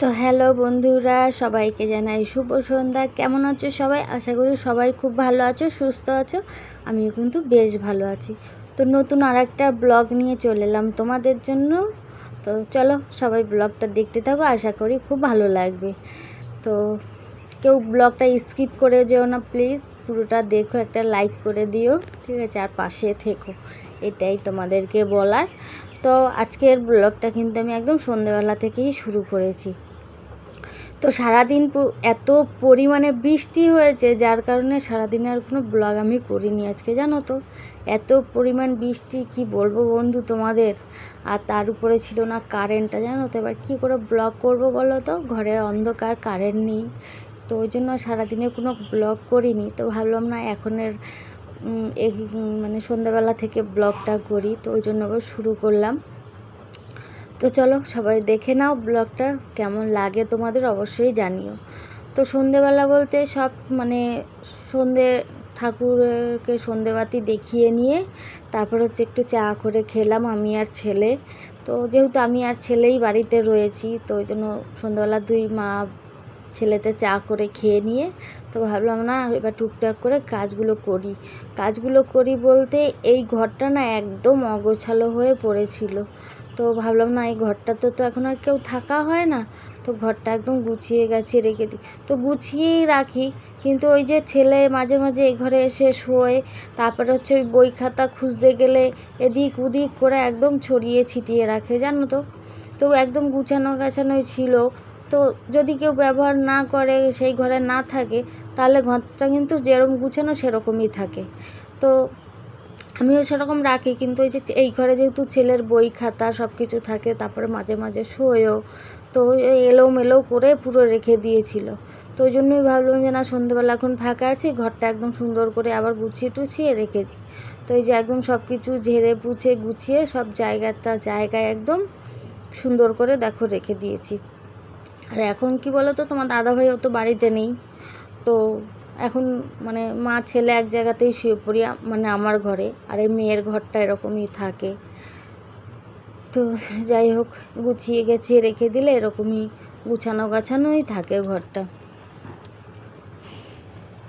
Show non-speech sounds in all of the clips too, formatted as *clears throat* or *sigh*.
তো হ্যালো বন্ধুরা, সবাইকে জানাই শুভ সন্ধ্যা। কেমন আছো সবাই? আশা করি সবাই খুব ভালো আছো, সুস্থ আছো। আমিও কিন্তু বেশ ভালো আছি। তো নতুন আর একটা ব্লগ নিয়ে চলে এলাম তোমাদের জন্য। তো চলো সবাই ব্লগটা দেখতে থাকো, আশা করি খুব ভালো লাগবে। তো কেউ ব্লগটা স্কিপ করে যেও না প্লিজ, পুরোটা দেখো, একটা লাইক করে দিও, ঠিক আছে? আর পাশে থেকো, এটাই তোমাদেরকে বলার। তো আজকের ব্লগটা কিন্তু আমি একদম সন্ধেবেলা থেকেই শুরু করেছি। তো সারাদিন এত পরিমাণে বৃষ্টি হয়েছে, যার কারণে সারাদিন আর কোনো ব্লগ আমি করিনি আজকে, জানো তো? এত পরিমাণ বৃষ্টি, কি বলব বন্ধু তোমাদের? আর তার উপরে ছিল না কারেন্টটা জানো তো? এবার কী করে ব্লগ করব বলো তো? ঘরে অন্ধকার কারেন্ট নেই। তো ওই জন্য সারাদিনে কোনো ব্লগ করিনি। তো ভাবলাম না এখনের এই মানে সন্ধ্যাবেলা থেকে ব্লগটা করি। তো ওই জন্য আবার শুরু করলাম। তো চলো সবাই দেখে নাও ব্লগটা, কেমন লাগে তোমাদের অবশ্যই জানিও। তো সন্ধেবেলা বলতে সব মানে সন্ধে ঠাকুরকে সন্ধেবাতি দেখিয়ে নিয়ে তারপর হচ্ছে একটু চা করে খেলাম আমি আর ছেলে। তো যেহেতু আমি আর ছেলেই বাড়িতে রয়েছি, তো ওই জন্য সন্ধ্যাবেলা দুই মা ছেলেতে চা করে খেয়ে নিয়ে তো ভাবলাম না এবার টুকটাক করে কাজগুলো করি। কাজগুলো করি বলতে এই ঘরটা না একদম অগোছালো হয়ে পড়েছিল। তো ভাবলাম, না, এই ঘরটাতে তো এখন আর কেউ থাকা হয় না। তো ঘরটা একদম গুছিয়ে গাছিয়ে রেখে দিই তো গুছিয়েই রাখি। কিন্তু ওই যে ছেলে মাঝে মাঝে এই ঘরে এসে শোয়। তারপরে হচ্ছে ওই বই খাতা খুঁজতে গেলে এদিক ওদিক করে একদম ছড়িয়ে ছিটিয়ে রাখে, জানো তো? তো একদম গুছানো গাছানোই ছিল। তো যদি কেউ ব্যবহার না করে, সেই ঘরে না থাকে, তাহলে ঘরটা কিন্তু যেরকম গুছানো সেরকমই থাকে। তো আমিও সেরকম রাখি, কিন্তু ওই যে এই ঘরে যেহেতু ছেলের বই খাতা সব কিছু থাকে, তারপরে মাঝে মাঝে শোয়ও, তো ওই এলোমেলো করে পুরো রেখে দিয়েছিল। তো ওই জন্যই ভাবলাম যে না সন্ধ্যেবেলা এখন ফাঁকা আছে, ঘরটা একদম সুন্দর করে আবার গুছিয়ে টুছিয়ে রেখে দিই। তো এই যে একদম সব কিছু ঝেড়ে পুছে গুছিয়ে সব জায়গাটা, জায়গায় একদম সুন্দর করে দেখো রেখে দিয়েছি। আর এখন কি বলো তো তোমার দাদাভাই অত বাড়িতে নেই, তো এখন মানে মা, ছেলে এক জায়গাতেই শুয়ে পড়ি মানে আমার ঘরে। আর এই মেয়ের ঘরটা এরকমই থাকে। তো যাই হোক, গুছিয়ে গেছিয়ে রেখে দিলে এরকমই গুছানো গাছানোই থাকে ঘরটা।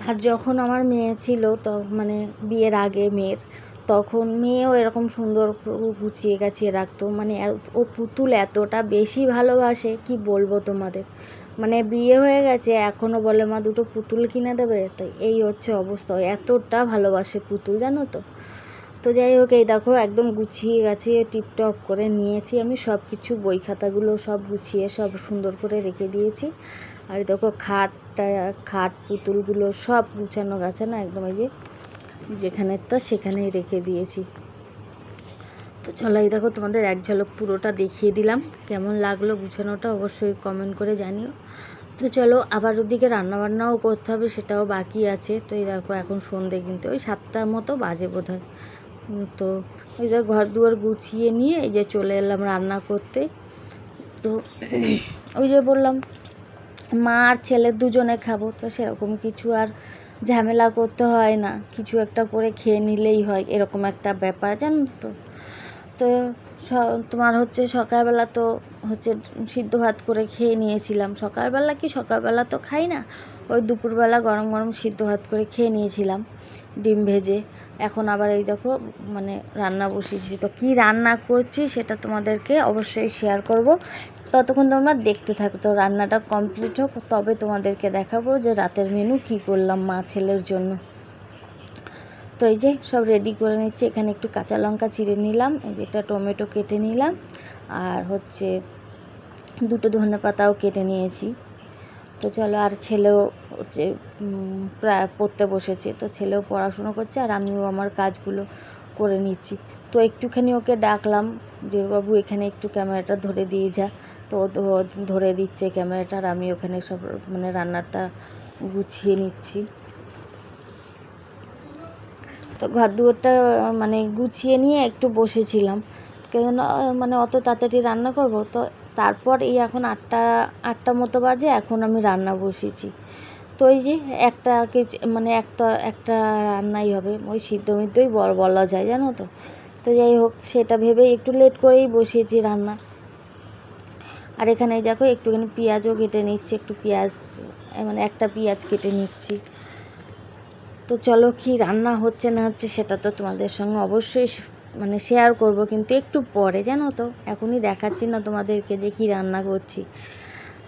আর যখন আমার মেয়ে ছিল তো মানে বিয়ের আগে মেয়ের, তখন মেয়েও এরকম সুন্দর গুছিয়ে গাছিয়ে রাখতো। মানে ও পুতুল এতটা বেশি ভালোবাসে, কি বলব তোমাদের? মানে বিয়ে হয়ে গেছে এখনও বলে মা দুটো পুতুল কিনে দেবে তো এই হচ্ছে অবস্থা। এতটা ভালোবাসে পুতুল, জানো তো? তো যাই হোক, এই দেখো, একদম গুছিয়ে গাছিয়ে টিপটপ করে নিয়েছি আমি সব কিছু বই খাতাগুলো সব গুছিয়ে, সব সুন্দর করে রেখে দিয়েছি। আর দেখো, খাটটা, খাট পুতুলগুলো সব গুছানো গাছানো একদম এই যে যেখানেরটা সেখানেই রেখে দিয়েছি। তো চলো এই দেখো তোমাদের এক ঝলক পুরোটা দেখিয়ে দিলাম। কেমন লাগল গুছানোটা অবশ্যই কমেন্ট করে জানিও। তো চলো আবার ওদিকে রান্নাবান্নাও করতে হবে, সেটাও বাকি আছে। তো এই দেখো এখন সন্ধে কিন্তু ওই সাতটার মতো বাজে বোধ হয় তো ওই যে ঘর দুয়ার গুছিয়ে নিয়ে এই যে চলে এলাম রান্না করতে। তো *clears throat* ওই যে বললাম, মা আর ছেলে দুজনে খাব, তো সেরকম কিছু আর ঝামেলা করতে হয় না। কিছু একটা করে খেয়ে নিলেই হয়, এরকম একটা ব্যাপার, জানো তো? তো তোমার হচ্ছে সকালবেলা তো হচ্ছে সিদ্ধ ভাত করে খেয়ে নিয়েছিলাম। সকালবেলা কি? সকালবেলা তো খাই না। ওই দুপুরবেলা গরম গরম সিদ্ধ ভাত করে খেয়ে নিয়েছিলাম ডিম ভেজে। এখন আবার এই দেখো মানে রান্না বসিয়েছি। তো কী রান্না করছি সেটা তোমাদেরকে অবশ্যই শেয়ার করব। ততক্ষণ তোমরা দেখতে থাকো। তো রান্নাটা কমপ্লিট হোক, তবে তোমাদেরকে দেখাবো যে রাতের মেনু কী করলাম মা ছেলের জন্য। তো এই যে সব রেডি করে নিচ্ছি। এখানে একটু কাঁচা লঙ্কা চিড়ে নিলাম একটা টমেটো কেটে নিলাম, আর হচ্ছে দুটো ধনে পাতাও কেটে নিয়েছি। তো চলো, আর ছেলেও হচ্ছে প্রায় পড়তে বসেছে, তো ছেলেও পড়াশুনো করছে, আর আমিও আমার কাজগুলো করে নিচ্ছি। তো একটুখানি ওকে ডাকলাম যে, বাবু, এখানে একটু ক্যামেরাটা ধরে দিয়ে যা। তো ধরে দিচ্ছে ক্যামেরাটা, আর আমি ওখানে সব মানে রান্নাটা গুছিয়ে নিচ্ছি। তো ঘর দুয়ারটা মানে গুছিয়ে নিয়ে একটু বসেছিলাম। কেন মানে অত তাড়াতাড়ি রান্না করব, তো তারপর এই এখন আটটা আটটা মতো বাজে, এখন আমি রান্না বসিয়েছি তো এই যে একটা মানে একটা একটা রান্নাই হবে, ওই সিদ্ধ মিদ্ধই বল- বলা যায়, জানো তো? তো যাই হোক, সেটা ভেবেই একটু লেট করেই বসিয়েছি রান্না। আর এখানে দেখো, একটুখানি পেঁয়াজও কেটে নিচ্ছি, একটু পেঁয়াজ মানে একটা পেঁয়াজ কেটে নিচ্ছি। তো চলো কি রান্না হচ্ছে না হচ্ছে সেটা তো তোমাদের সঙ্গে অবশ্যই মানে শেয়ার করব, কিন্তু একটু পরে, জানো তো? এখনই দেখাচ্ছি না তোমাদেরকে যে কি রান্না করছি।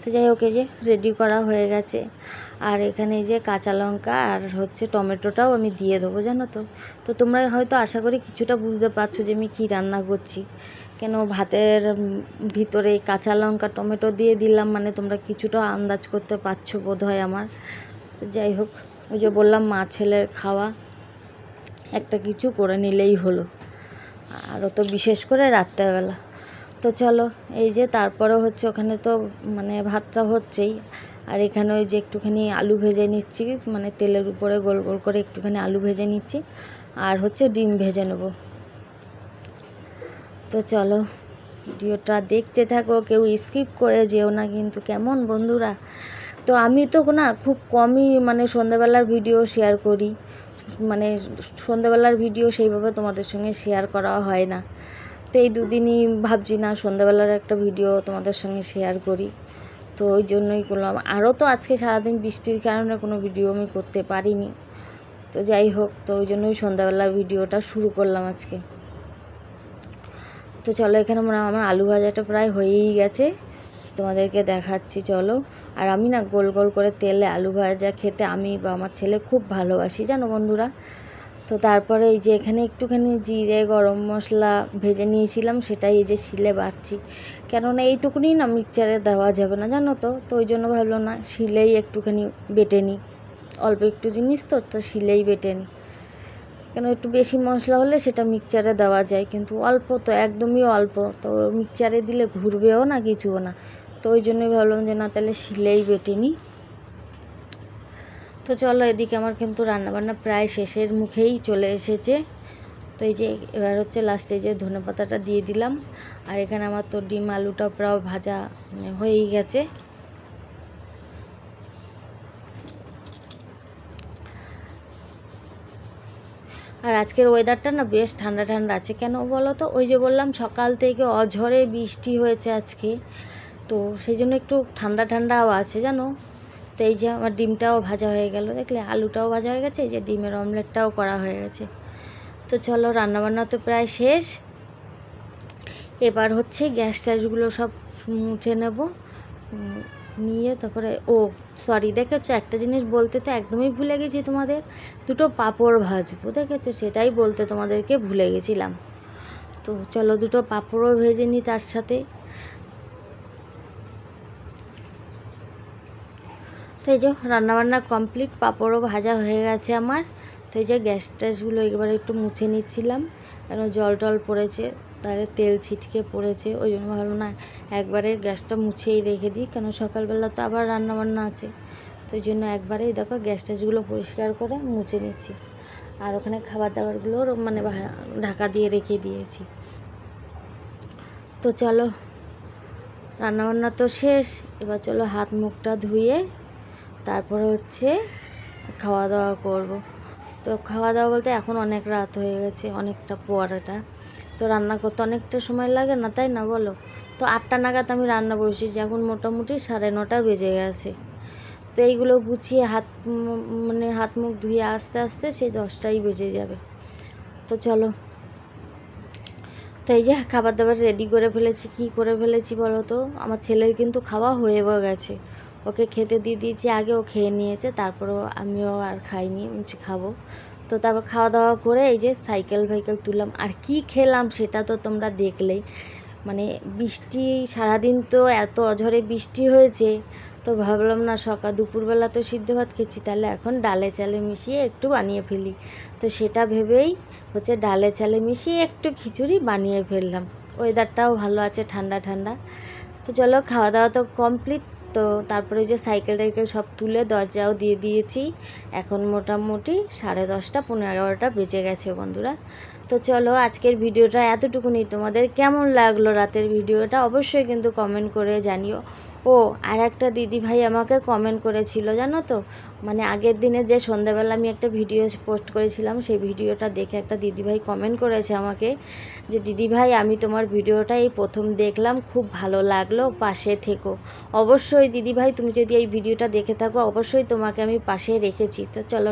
তো যাই হোক, এই যে রেডি করা হয়ে গেছে। আর এখানে যে কাঁচা লঙ্কা আর হচ্ছে টমেটোটাও আমি দিয়ে দেবো, জানো তো? তো তোমরা হয়তো আশা করি কিছুটা বুঝতে পারছ যে আমি কী রান্না করছি। কেন ভাতের ভিতরে কাঁচা লঙ্কা, টমেটো দিয়ে দিলাম মানে তোমরা কিছুটা আন্দাজ করতে পারছ বোধ হয় আমার। যাই হোক ওই যে বললাম, মা ছেলের খাওয়া একটা কিছু করে নিলেই হলো। আরও তো বিশেষ করে রাত্রেবেলা। তো চলো, এই যে তারপরে হচ্ছে ওখানে তো মানে ভাতটা হচ্ছেই। আর এখানে ওই যে একটুখানি আলু ভেজে নিচ্ছি মানে তেলের উপরে গোল গোল করে একটুখানি আলু ভেজে নিচ্ছি। আর হচ্ছে ডিম ভেজে নেব। তো চলো, ভিডিওটা দেখতে থাকো, কেউ স্কিপ করে যেও না কিন্তু, কেমন বন্ধুরা? তো আমি তো না খুব কমই মানে সন্ধ্যাবেলার ভিডিও শেয়ার করি। মানে সন্ধ্যাবেলার ভিডিও সেইভাবে তোমাদের সঙ্গে শেয়ার করা হয় না। তো এই দুদিনই ভাবছি না সন্ধ্যাবেলার একটা ভিডিও তোমাদের সঙ্গে শেয়ার করি। তো ওই জন্যই করলাম। আরও তো আজকে সারাদিন বৃষ্টির কারণে কোনো ভিডিও আমি করতে পারিনি। তো যাই হোক, তো ওই জন্যই সন্ধ্যাবেলার ভিডিওটা শুরু করলাম আজকে। তো চলো এখানে মনে আমার আলু ভাজাটা প্রায় হয়েই গেছে। তোমাদেরকে দেখাচ্ছি, চলো। আর আমি না গোল গোল করে তেলে আলু ভাজা খেতে আমি বা আমার ছেলে খুব ভালোবাসি, জানো বন্ধুরা? তো তারপরে এই যে এখানে একটুখানি জিরে, গরম মশলা ভেজে নিয়েছিলাম, সেটাই এই যে শিলে বাড়ছি কেননা এইটুকুনি না মিক্সচারে দেওয়া যাবে না, জানো তো? তো ওই জন্য ভাবলো না, শিলেই একটুখানি বেটে নিই। অল্প একটু জিনিস তো তো শিলেই বেটে নিই। কেন একটু বেশি মশলা হলে সেটা মিক্সচারে দেওয়া যায়, কিন্তু অল্প তো, একদমই অল্প। তো মিক্সচারে দিলে ঘুরবেও না, কিছুও না। তো ওই জন্যই ভাবলাম যে না, তাহলে শিলেই বেটে নিই। তো চলো এদিকে আমার কিন্তু রান্নাবান্না প্রায় শেষের মুখেই চলে এসেছে। তো এই যে এবার হচ্ছে লাস্টে যে ধনে পাতাটা দিয়ে দিলাম। আর এখানে আমার তো ডিম আলুটা প্রায় ভাজা মানে হয়েই গেছে। আর আজকের ওয়েদারটা না বেশ ঠান্ডা ঠান্ডা আছে। কেন বলো তো? ওই যে বললাম সকাল থেকে অঝরে বৃষ্টি হয়েছে আজকে। তো সেই জন্য একটু ঠান্ডা ঠান্ডাও আছে, জানো? তো এই যে আমার ডিমটাও ভাজা হয়ে গেল, দেখলে আলুটাও ভাজা হয়ে গেছে, এই যে ডিমের অমলেটটাও করা হয়ে গেছে। তো চলো রান্নাবান্না তো প্রায় শেষ। এবার হচ্ছে গ্যাস ট্যাসগুলো সব মুছে নেব নিয়ে তারপরে, ও সরি দেখেছ? একটা জিনিস বলতে তো একদমই ভুলে গেছি তোমাদের। দুটো পাঁপড় ভাজবো, দেখেছ? সেটাই বলতে তোমাদেরকে ভুলে গেছিলাম। তো চলো দুটো পাঁপড়ও ভেজে নিই তার সাথে। তো এই যে রান্নাবান্না কমপ্লিট, পাঁপড়ও ভাজা হয়ে গেছে আমার। তো এই যে গ্যাস ট্যাসগুলো এবারে একটু মুছে নিচ্ছিলাম, কেন জল টল পড়েছে, তাহলে তেল ছিটকে পড়েছে, ওই জন্য ভাবলাম না, একবারে গ্যাসটা মুছেই রেখে দিই, কেন সকালবেলা তো আবার রান্নাবান্না আছে। তো ওই জন্য একবারেই দেখো গ্যাস ট্যাসগুলো পরিষ্কার করে মুছে নিচ্ছি। আর ওখানে খাবার দাবারগুলো মানে ঢাকা দিয়ে রেখে দিয়েছি। তো চলো, রান্নাবান্না তো শেষ, এবার চলো হাত মুখটা ধুয়ে তারপরে হচ্ছে খাওয়া দাওয়া করব। তো খাওয়া দাওয়া বলতে এখন অনেক রাত হয়ে গেছে, অনেকটা পর এটা। তো রান্না করতে অনেকটা সময় লাগে না, তাই না বলো? তো আটটা নাগাদ আমি রান্না বসেছি, এখন মোটামুটি সাড়ে নটা বেজে গেছে। তো এইগুলো গুছিয়ে হাত মানে হাত মুখ ধুয়ে আস্তে আস্তে সেই দশটাই বেজে যাবে। তো চলো। তো এই যে খাবার দাবার রেডি করে ফেলেছি, কি করে ফেলেছি বলো তো? আমার ছেলের কিন্তু খাওয়া হয়ে গেছে। ওকে খেতে দিয়ে দিয়েছি, আগে ও খেয়ে নিয়েছে, তারপরেও আমিও আর খাইনি বলছি খাব। তো তারপর খাওয়া দাওয়া করে এই যে সাইকেল ফাইকেল তুললাম, আর কি খেলাম সেটা তো তোমরা দেখলেই। মানে বৃষ্টি, সারাদিন তো এত অঝরে বৃষ্টি হয়েছে, তো ভাবলাম না সকাল, দুপুরবেলা তো সিদ্ধ ভাত খেয়েছি, তাহলে এখন ডালে চালে মিশিয়ে একটু বানিয়ে ফেলি। তো সেটা ভেবেই হচ্ছে ডালে চালে মিশিয়ে একটু খিচুড়ি বানিয়ে ফেললাম। ওয়েদারটাও ভালো আছে, ঠান্ডা ঠান্ডা। তো চলো, খাওয়া দাওয়া তো কমপ্লিট তো তারপরে যে সাইকেল টাইকেল সব তুলে দরজাও দিয়ে দিয়েছি। এখন মোটামুটি সাড়ে দশটা, পনেরো এগারোটা বেজে গেছে বন্ধুরা। তো চলো আজকের ভিডিওটা এতটুকুনি। তোমাদের কেমন লাগল রাতের ভিডিওটা অবশ্যই কিন্তু কমেন্ট করে জানিও। ও, আর একটা দিদি ভাই আমাকে কমেন্ট করেছিল, জানো তো? মানে আগের দিনে যে সন্ধ্যাবেলা আমি একটা ভিডিও পোস্ট করেছিলাম, সেই ভিডিওটা দেখে একটা দিদি ভাই কমেন্ট করেছে আমাকে যে, দিদি ভাই, আমি তোমার ভিডিওটা এই প্রথম দেখলাম, খুব ভালো লাগল, পাশে থেকো। অবশ্যই দিদি ভাই, তুমি যদি এই ভিডিওটা দেখে থাকো, অবশ্যই তোমাকে আমি পাশে রেখেছি। তো চলো